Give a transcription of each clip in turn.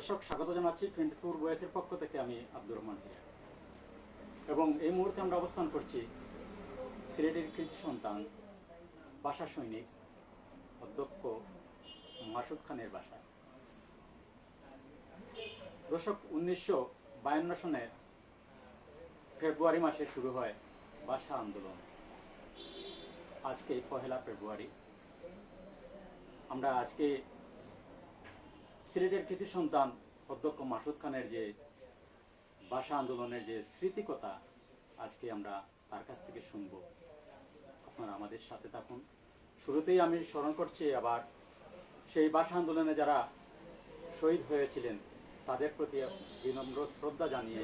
দর্শক, স্বাগত জানাচ্ছি টোয়েন্টি ফোর বয়সের পক্ষ থেকে আমি আব্দুর রহমান এবং এই মুহূর্তে আমরা অবস্থান করছি সিলেটের কৃতি সন্তান, বাসা সৈনিক, অধ্যক্ষ মাসুদ খানের বাসায়। দর্শক, উনিশশো বায়ান্ন সনে ফেব্রুয়ারি মাসে শুরু হয় ভাষা আন্দোলন। আজকে পহেলা ফেব্রুয়ারি। আমরা আজকে সিলেটের কৃতি সন্তান অধ্যক্ষ মাসুদ খানের যে ভাষা আন্দোলনের যে স্মৃতিকতা আজকে আমরা তার কাছ থেকে শুনব। আপনারা আমাদের সাথে থাকুন। শুরুতেই আমি স্মরণ করছি আবার সেই ভাষা আন্দোলনে যারা শহীদ হয়েছিলেন তাদের প্রতি বিনম্র শ্রদ্ধা জানিয়ে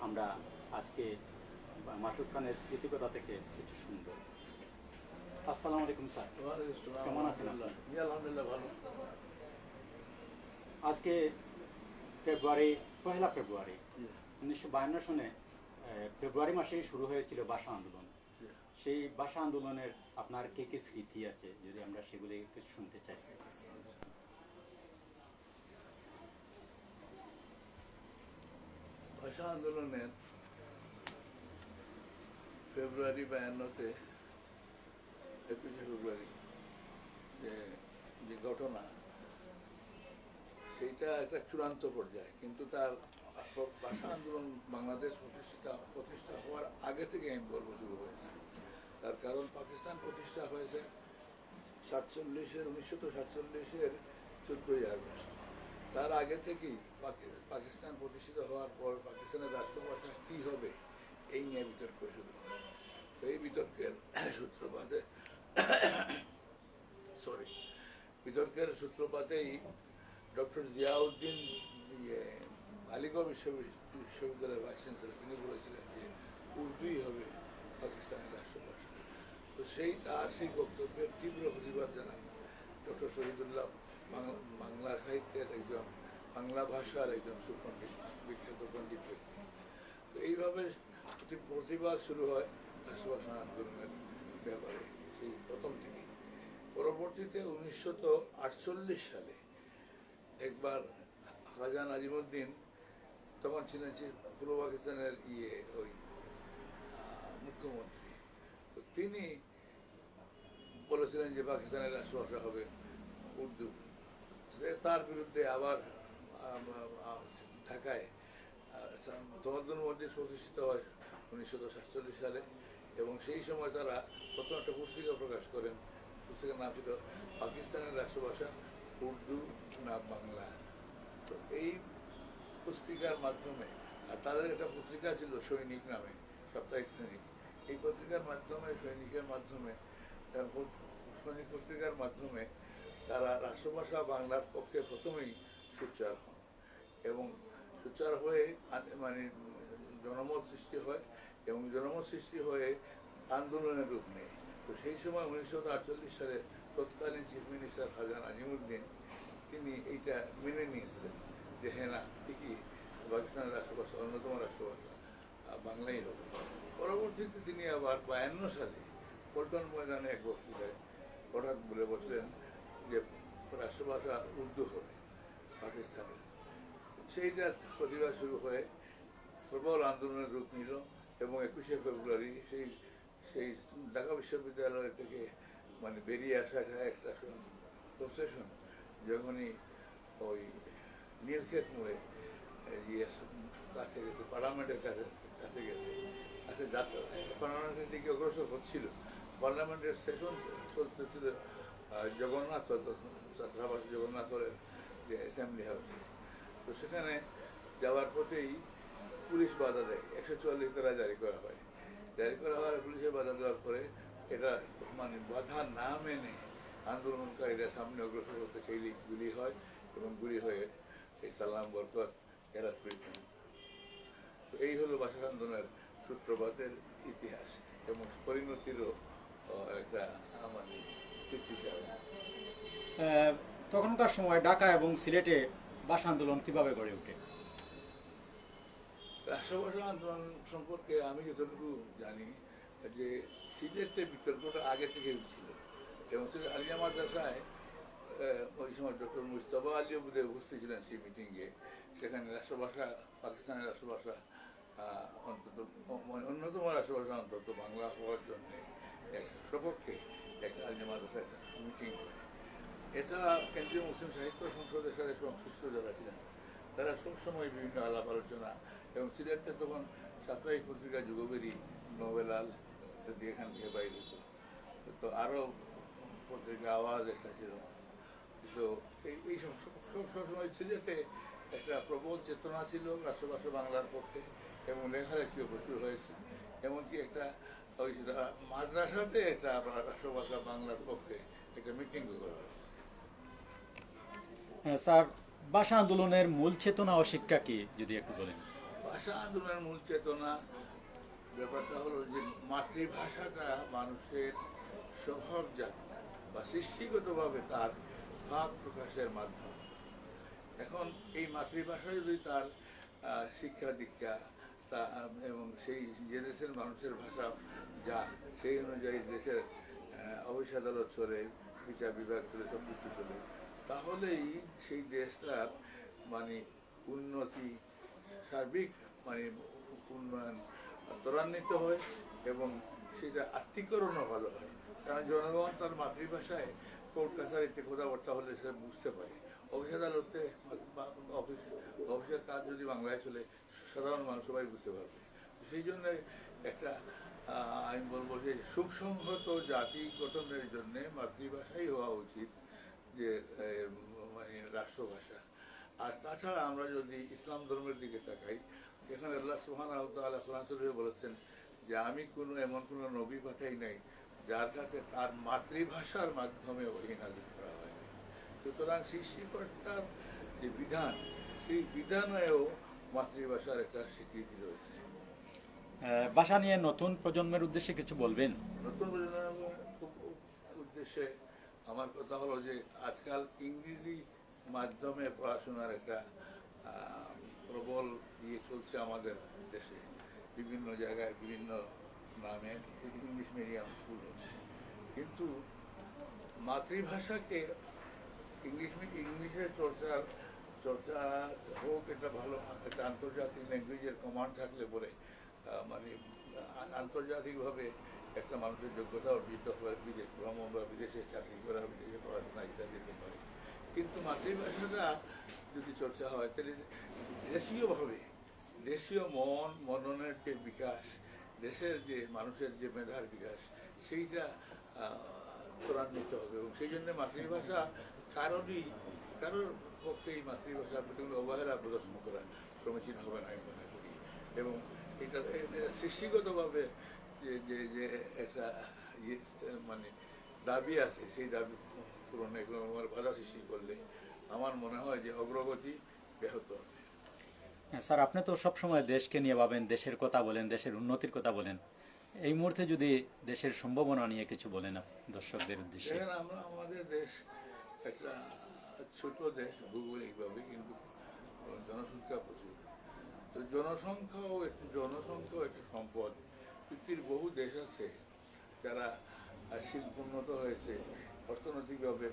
আমরা আজকে মাসুদ খানের স্মৃতিকতা থেকে কিছু শুনব। আসসালামু আলাইকুম স্যার। কেমন আছেন? আলহামদুলিল্লাহ ভালো। আজকে ফেব্রুয়ারি পহেলা ফেব্রুয়ারি উনিশশো বায়ান্ন সনে ফেব্রুয়ারি মাসেই শুরু হয়েছিল ভাষা আন্দোলন। সেই ভাষা আন্দোলনের আপনার কে কে স্মৃতি আছে যদি আমরা সেগুলি শুনতে চাই? ভাষা আন্দোলনের ফেব্রুয়ারি বায়ান্নতে একুশে ফেব্রুয়ারি যে যে ঘটনা সেইটা একটা চূড়ান্ত পর্যায়ে, কিন্তু তার ভাষা আন্দোলন বাংলাদেশ প্রতিষ্ঠা প্রতিষ্ঠা হওয়ার আগে থেকে আমি বলব শুরু হয়েছে। তার কারণ পাকিস্তান প্রতিষ্ঠা হয়েছে সাতচল্লিশের, উনিশশো সাতচল্লিশের চোদ্দই আগস্ট। তার আগে থেকেই পাকিস্তান প্রতিষ্ঠিত হওয়ার পর পাকিস্তানের রাষ্ট্রভাষা কি হবে, এই নিয়ে বিতর্ক শুরু হয়। তো এই বিতর্কের সূত্রপাতে সরি বিতর্কের সূত্রপাতেই ডক্টর জিয়াউদ্দিন ইয়ে আলিগড় বিশ্ববিদ্যালয় বিশ্ববিদ্যালয়ের ভাইস চ্যান্সেলর তিনি বলেছিলেন যে উর্দুই হবে পাকিস্তানের রাষ্ট্রভাষা। তো সেই তার সেই বক্তব্যের তীব্র প্রতিবাদ জানান ডক্টর শহীদুল্লাহ বাংলা সাহিত্যের একজন, বাংলা ভাষার একজন সুপণ্ডিত, বিখ্যাত পণ্ডিত ব্যক্তি। তো এইভাবে প্রতি- প্রতিবাদ শুরু হয় রাষ্ট্রভাষা আন্দোলনের ব্যাপারে, সেই প্রথম থেকেই। পরবর্তীতে উনিশশো আটচল্লিশ সালে একবার খাজা নাজিমুদ্দিন তখন ছিলেন পূর্ব পাকিস্তানের ইয়ে ওই মুখ্যমন্ত্রী। তো তিনি বলেছিলেন যে পাকিস্তানের রাষ্ট্রভাষা হবে উর্দু। তার বিরুদ্ধে আবার ঢাকায় তমদ্দুন মসজিদ প্রতিষ্ঠিত হয় উনিশশো সাতচল্লিশ সালে এবং সেই সময় তারা প্রথম একটা পুস্তিকা প্রকাশ করেন। পুস্তিকার নাম ছিল পাকিস্তানের রাষ্ট্রভাষা উর্দু না বাংলা। তো এই পত্রিকার মাধ্যমে, আর তাদের একটা পত্রিকা ছিল সৈনিক নামে, সাপ্তাহিক সৈনিক। এই পত্রিকার মাধ্যমে, সৈনিকের মাধ্যমে সৈনিক পত্রিকার মাধ্যমে তারা রাষ্ট্রভাষা বাংলার পক্ষে প্রথমেই সোচ্চার হন। এবং সোচ্চার হয়ে মানে জনমত সৃষ্টি হয় এবং জনমত সৃষ্টি হয়ে আন্দোলনের রূপ নেয়। তো সেই সময় উনিশশো আটচল্লিশ সালে তৎকালীন চিফ মিনিস্টার খাজা নাজিমুদ্দিন তিনি এইটা মেনে নিয়েছিলেন যে হ্যাঁ না, ঠিকই, পাকিস্তানের রাষ্ট্রভাষা অন্যতম রাষ্ট্রভাষা বাংলাই হবে। পরবর্তীতে তিনি আবার বায়ান্ন সালে পল্টন ময়দানে এক বক্তৃতায় হঠাৎ বলে বসলেন যে, রাষ্ট্রভাষা উর্দু হবে পাকিস্তানের। সেইটা প্রতিবাদ শুরু হয়ে প্রবল আন্দোলনের রূপ নিল এবং একুশে ফেব্রুয়ারি সেই সেই ঢাকা বিশ্ববিদ্যালয় থেকে মানে বেরিয়ে আসাটা একটা প্রসেশন যখনই ওই নীলক্ষেত মোড়ে ইয়ে কাছে গেছে, পার্লামেন্টের কাছে কাছে গেছে, কাছে যাত্রা পার্লামেন্টের দিকে অগ্রসর হচ্ছিল। পার্লামেন্টের সেশন চলতেছিল জগন্নাথ শাস্ত্রাবাস জগন্নাথের যে অ্যাসেম্বলি হাউসে তো সেখানে যাওয়ার পথেই পুলিশ বাধা দেয়। একশো চুয়াল্লিশ ধারা জারি করা হয়। জারি করা হওয়ার পুলিশের বাধা দেওয়ার পরে এটা মানে বাধা না মেনে আন্দোলনকারীরা সামনে অগ্রসর হতে সেই গুলি হয় এবং গুলি হয়ে এই সালাম বরকত এরা তো এই হলো ভাষা আন্দোলনের সূত্রপাতের ইতিহাস এবং পরিণতিরও একটা আমাদের স্মৃতিচারণ তখনকার সময় ঢাকা এবং সিলেটে ভাষা আন্দোলন কীভাবে গড়ে ওঠে? রাষ্ট্রভাষা আন্দোলন সম্পর্কে আমি যতটুকু জানি যে সিলেটের বিতর্কটা আগে থেকেই ছিল। এবং সিলেট আলিয়া মাদ্রাসায় ওই সময় ডক্টর মুস্তফা আলী বোধহয় উপস্থিত ছিলেন সেই মিটিংয়ে। সেখানে রাষ্ট্রভাষা, পাকিস্তানের রাষ্ট্রভাষা অন্তত অন্যতম রাষ্ট্রভাষা অন্তত বাংলা হওয়ার জন্য সপক্ষে একটা আলিম মাদ্রাসা মিটিং হয়। এছাড়া কেন্দ্রীয় মুসলিম সাহিত্য সংসদের সাথে সংশ্লিষ্ট যারা ছিলেন, তারা সবসময় বিভিন্ন আলাপ আলোচনা, এবং সিলেটে তখন সাপ্তাহিক পত্রিকা যুগবেরী নভেলাল ইত্যাদি এখান থেকে বাইরে হতো। তো আরও পত্রিকা আওয়াজ একটা ছিল। তো এই সব সব- সব সবসময় একটা প্রবল চেতনা ছিল রাষ্ট্রভাষা বাংলার পক্ষে এবং লেখালেখিও প্রচুর হয়েছে। এমনকি একটা ওই মাদ্রাসাতে একটা রাষ্ট্রভাষা বাংলার পক্ষে একটা মিটিং করা হয়েছে। হ্যাঁ, স্যার ভাষা আন্দোলনের মূল চেতনা ও শিক্ষা কি যদি একটু বলেন? ভাষা আন্দোলনের মূল চেতনা ব্যাপারটা হলো যে মাতৃভাষাটা মানুষের স্বভাবজাত বা সৃষ্টিগতভাবে তার ভাব প্রকাশের মাধ্যম। এখন এই মাতৃভাষা যদি তার শিক্ষা দীক্ষা, তা, এবং সেই যে দেশের মানুষের ভাষা যা, সেই অনুযায়ী দেশের অফিস আদালত চলে, বিচার বিভাগ চলে সব কিছু চলে, তাহলেই সেই দেশটার মানে উন্নতি, সার্বিক মানে উন্নয়ন ত্বরান্বিত হয় এবং সেটা আত্মীকরণও ভালো হয়। কারণ জনগণ তার মাতৃভাষায় কোর্ট কাছারিতে কথাবার্তা হলে সে বুঝতে পারে। অফিস আদালতে অফিস অফিসের কাজ যদি বাংলায় চলে, সাধারণ মানুষ সবাই বুঝতে পারবে। সেই জন্য একটা আমি বলব যে সুসংহত জাতি গঠনের জন্য মাতৃভাষাই হওয়া উচিত যে মানে রাষ্ট্রভাষা। আর তাছাড়া আমরা যদি ইসলাম ধর্মের দিকে তাকাই এখানে আল্লাহ সুহান আল্লাহ কোরআন শরীফে বলেছেন যে আমি কোনো এমন কোনো নবী পাঠাই নাই যার কাছে তার মাতৃভাষার মাধ্যমে ওহি করা হয় সুতরাং সৃষ্টিকর্তার যে বিধান সেই বিধানেও মাতৃভাষার একটা স্বীকৃতি রয়েছে। ভাষা নিয়ে নতুন প্রজন্মের উদ্দেশ্যে কিছু বলবেন? নতুন প্রজন্মের উদ্দেশ্যে আমার কথা হলো যে আজকাল ইংরেজি মাধ্যমে পড়াশোনার একটা প্রবল ইয়ে চলছে আমাদের দেশে। বিভিন্ন জায়গায় বিভিন্ন নামে ইংলিশ মিডিয়াম স্কুল হচ্ছে। কিন্তু মাতৃভাষাকে ইংলিশ ইংলিশের চর্চার চর্চা হোক, এটা ভালো, একটা আন্তর্জাতিক ল্যাঙ্গুয়েজের কমান্ড থাকলে বলে মানে আন্তর্জাতিকভাবে একটা মানুষের যোগ্যতা অর্জিত হয়, বিদেশ, ভ্রমণ বা বিদেশে চাকরি করা, বিদেশে পড়াশোনা ইত্যাদি ব্যাপারে। কিন্তু মাতৃভাষাটা যদি চর্চা হয়, তাহলে দেশীয়ভাবে দেশীয় মন, মননের যে বিকাশ, দেশের যে, মানুষের যে মেধার বিকাশ, সেইটা ত্বরান্বিত হবে এবং সেই জন্য মাতৃভাষা কারোরই কারোর পক্ষে এই মাতৃভাষার প্রতি অবহেলা প্রদর্শন করা সমীচীন হবে না, আমি মনে করি। এবং এটা সৃষ্টিগতভাবে যে যে যে একটা ইয়ে মানে দাবি আছে, সেই দাবি পূরণে কোনো বাধা সৃষ্টি করলে আমার মনে হয় যে অগ্রগতি ব্যাহত হবে। স্যার, আপনি তো সবসময় দেশকে নিয়ে ভাবেন, দেশের কথা বলেন, দেশের উন্নতির কথা বলেন। এই মুহূর্তে যদি দেশের সম্ভাবনা নিয়ে কিছু বলেন দর্শকদের উদ্দেশ্যে। আমরা আমাদের দেশ একটা ছোট দেশ ভৌগোলিকভাবে, কিন্তু জনসংখ্যা প্রচুর। তো জনসংখ্যাও একটু জনসংখ্যাও একটা সম্পদ। পৃথিবীর বহু দেশ আছে যারা শিল্প উন্নত হয়েছে, অর্থনৈতিকভাবে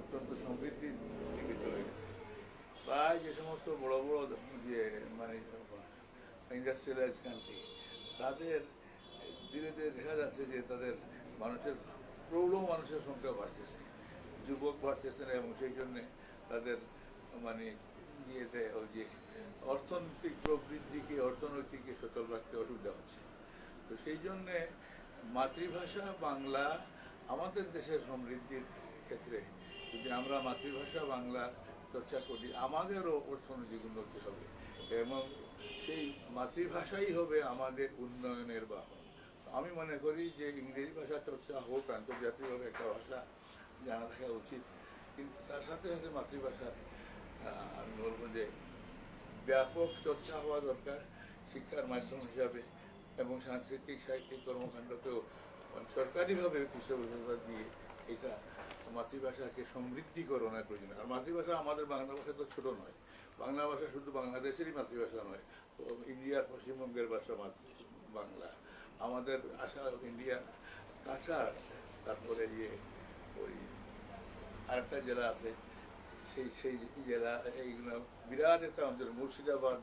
অত্যন্ত সমৃদ্ধির দিকে চলে গেছে। প্রায় যে সমস্ত বড় বড় যে মানে ইন্ডাস্ট্রিয়ালাইজ কান্ট্রি তাদের ধীরে ধীরে দেখা যাচ্ছে যে তাদের মানুষের প্রৌঢ় মানুষের সংখ্যা বাড়তেছে, যুবক বাড়তেছে না এবং সেই জন্যে তাদের মানে ইয়েতে ওই যে অর্থনৈতিক প্রবৃদ্ধিকে, অর্থনৈতিককে সচল রাখতে অসুবিধা হচ্ছে। তো সেই জন্যে মাতৃভাষা বাংলা আমাদের দেশের সমৃদ্ধির ক্ষেত্রে যদি আমরা মাতৃভাষা বাংলা চর্চা করি, আমাদেরও অর্থনৈতিক উন্নতি হবে? এবং সেই মাতৃভাষাই হবে আমাদের উন্নয়নের বাহন। আমি মনে করি যে ইংরেজি ভাষা চর্চা হোক, আন্তর্জাতিকভাবে একটা ভাষা জানা থাকা উচিত। কিন্তু তার সাথে সাথে মাতৃভাষার আমি বলব যে ব্যাপক চর্চা হওয়া দরকার শিক্ষার মাধ্যম হিসাবে এবং সাংস্কৃতিক, সাহিত্যিক কর্মকাণ্ডকেও সরকারিভাবে বিশ্ববিদ্যালয় দিয়ে এটা মাতৃভাষাকে সমৃদ্ধিকরণের প্রয়োজন আর মাতৃভাষা আমাদের বাংলা ভাষা তো ছোট নয়। বাংলা ভাষা শুধু বাংলাদেশেরই মাতৃভাষা নয় ইন্ডিয়ার পশ্চিমবঙ্গের ভাষা বাংলা। আমাদের আশা ইন্ডিয়া কাছাড়, তারপরে ইয়ে ওই আরেকটা জেলা আছে, সেই সেই জেলা এইগুলো বিরাট একটা অঞ্চল, মুর্শিদাবাদ,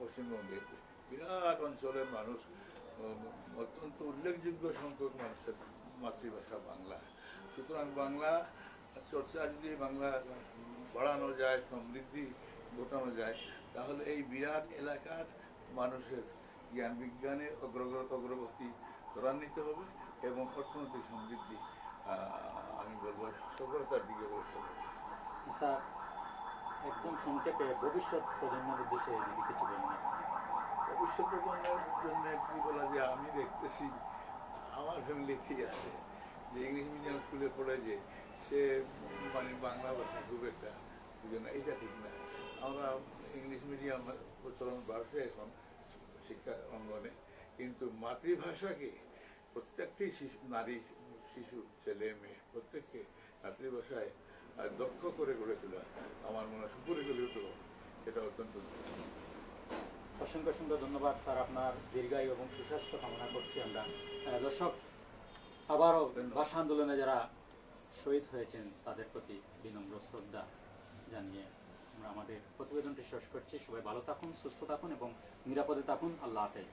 পশ্চিমবঙ্গে। বিরাট অঞ্চলের মানুষ অত্যন্ত উল্লেখযোগ্য সংখ্যক মানুষের মাতৃভাষা বাংলা। সুতরাং বাংলা চর্চা যদি বাংলা বাড়ানো যায় সমৃদ্ধি ঘটানো যায় তাহলে এই বিরাট এলাকার মানুষের জ্ঞান বিজ্ঞানে অগ্রগ- অগ্রগতি ত্বরান্বিত হবে এবং অর্থনৈতিক সমৃদ্ধি আমি বলব সফলতার দিকে অগ্রসর হবে স্যার একদম সংক্ষেপে ভবিষ্যৎ প্রজন্মের উদ্দেশ্যে যদি কিছু বলেন ভবিষ্যৎ প্রজন্মের জন্য কি বলা যায়? আমি দেখতেছি আমার ফ্যামিলিতেই আছে। যে ইংলিশ মিডিয়াম স্কুলে পড়ে যে সে মানে বাংলা ভাষা খুব একটা বুঝে না, এটা ঠিক না আমরা ইংলিশ মিডিয়াম প্রচলন বাড়ছে এখন শিক্ষা অঙ্গনে, কিন্তু মাতৃভাষাকে প্রত্যেকটি শিশু, নারী শিশু, ছেলে, মেয়ে প্রত্যেককে মাতৃভাষায় দক্ষ করে গড়ে তোলা আমার মনে হয় সুপরিকল্পিত এটা অত্যন্ত। অসংখ্য অসংখ্য ধন্যবাদ, স্যার আপনার দীর্ঘায়ু এবং সুস্বাস্থ্য কামনা করছি আমরা দর্শক আবারও ভাষা আন্দোলনে যারা শহীদ হয়েছেন, তাদের প্রতি বিনম্র শ্রদ্ধা জানিয়ে আমরা আমাদের প্রতিবেদনটি শেষ করছি। সবাই ভালো থাকুন, সুস্থ থাকুন এবং নিরাপদে থাকুন। আল্লাহ হাফেজ।